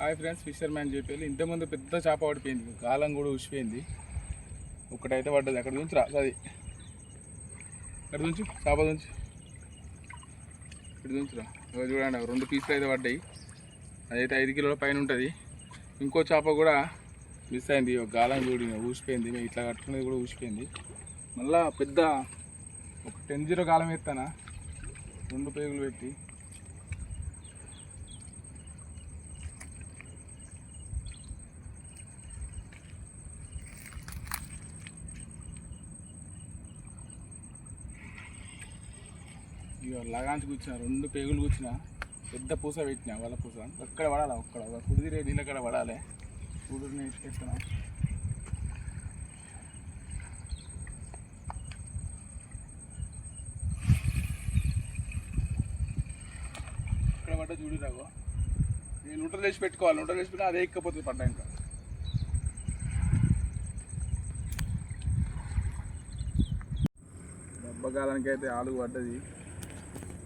Hi friends fissure man చెప్పి ఇంతకుముందు పెద్ద చేప పడిపోయింది. గాలం కూడా ఉసిపోయింది ఒకటైతే పడ్డది. అక్కడ నుంచి రా అది అక్కడ నుంచి చేప నుంచి. ఇక్కడ నుంచి రా. చూడండి రెండు పీసులు అయితే పడ్డాయి. అదైతే ఐదు కిలోల పైన ఉంటుంది. ఇంకో చేప కూడా మిస్ అయింది. గాలం చూడి ఊసిపోయింది. మేము ఇట్లా కట్టుకునేది కూడా ఊసిపోయింది. మళ్ళా పెద్ద ఒక టెన్ జీరో గాలం ఎత్తానా? రెండు పేగులు పెట్టి. ఇక లగాంచి కూర్చున్న రెండు పేగులు కూర్చున్న పెద్ద పూస పెట్టిన వాళ్ళ పూస. అక్కడ పడాలి? అక్కడ ఒక కుదిరే నీళ్ళ పడాలి. కుదురుని ఎత్తుకెత్తున్నా ఇక్కడ పడ్డ చూడు రాగో నేను నూటలు వేసి పెట్టుకోవాలి. నూటలు వేసి పెట్టినా అదే ఎక్కపోతుంది పడ్డా ఇంకా. దెబ్బకాలానికి అయితే ఆలుగు పడ్డది.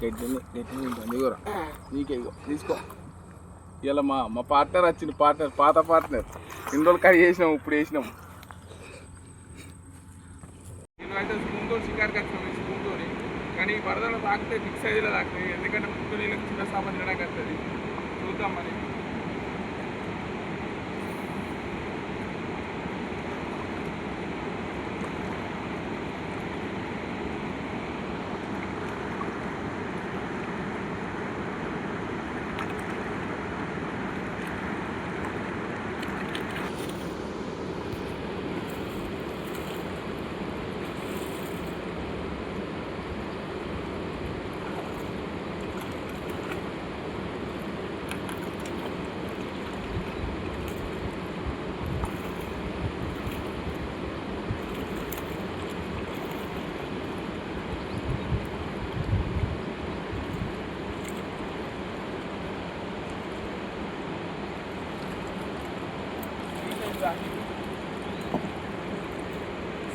తీసుకో షార్ట్ ఇగోరా నీకే ఇగో తీసుకో. ఇలా మా మా పార్ట్నర్ వచ్చింది పార్ట్నర్ పాత పార్ట్నర్ ఇన్ని రోజులు కడి చేసినాం ఇప్పుడు వేసినాం అయితే స్పూన్తో షికార్కి వచ్చినాం ఈ స్పూన్తో కానీ వరదలో తాకితే ఫిక్స్ అయ్యేలా తాకుతాయి ఎందుకంటే ముందు నీళ్ళకి చిన్న సామాన్ తినడానికి వస్తుంది చూద్దాం మరి.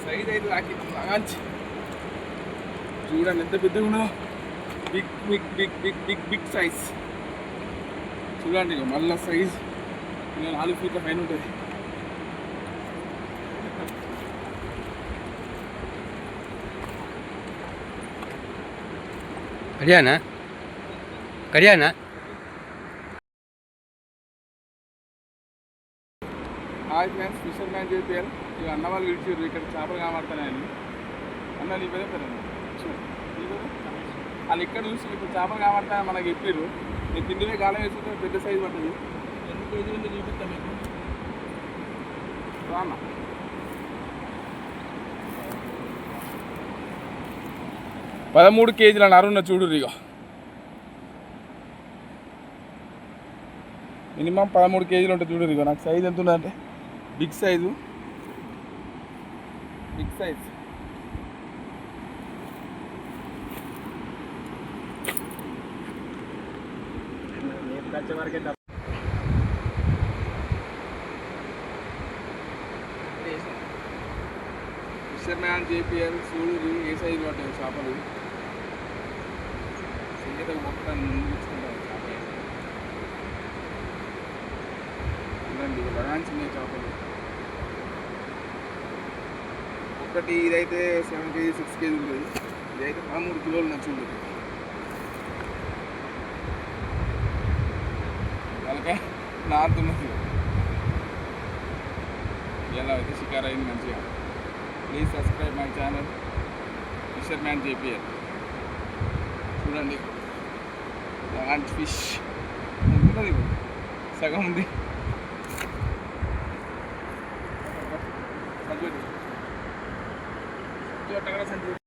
సైజ్ అయితే తాకింది మంచి చూడండి ఎంత పెద్దగా ఉన్నదో big big big big big big size చూడండి ఇక మళ్ళీ సైజ్ ఇంకా నాలుగు ఫీట్ల పైన ఉంటుంది కడియానా కడియానా హాయ్ ఫ్రెండ్స్ ఫిషర్ మ్యాన్ చెప్పారు ఇక అన్న వాళ్ళు విడిచారు ఇక్కడ చేపలు కామాడుతున్నాయని అన్న నీ పేరు పేరు? వాళ్ళు ఇక్కడ చూసి ఇప్పుడు చేపలు కామాడుతాయని మనకి చెప్పారు నేను తిండినే గాలం వేసుకుంటే పెద్ద సైజు పడుతుంది ఎన్ని కేజీలు ఉందో చూపిస్తాం మీకు. రా అన్న. పదమూడు కేజీల నరున్న చూడు ఇక మినిమం పదమూడు కేజీలు ఉంటుంది చూడు ఇక నాకు సైజ్ ఎంత ఉన్నదంటే big size. Big size. Fisherman JPL సూడు ఏ సైజు పట్టాయి చేపలు? సంగీత మొత్తం ముందుకుంటారు చేపలు. చూడండి లగాంచిన చేపలు. ఒకటి ఇదైతే సెవెన్ కేజీ సిక్స్ కేజీ ఉంటుంది ఇదైతే పదమూడు కిలోలు నచ్చి ఉంటుంది వాళ్ళకే నాటున్నది ఎలా అయితే షికార్ అయింది మంచిగా. Please subscribe my channel fisherman JPL చూడండి. లాంచ్ ఫిష్ ఉంటుంది సగం ఉంది. Sanjay otra gran salud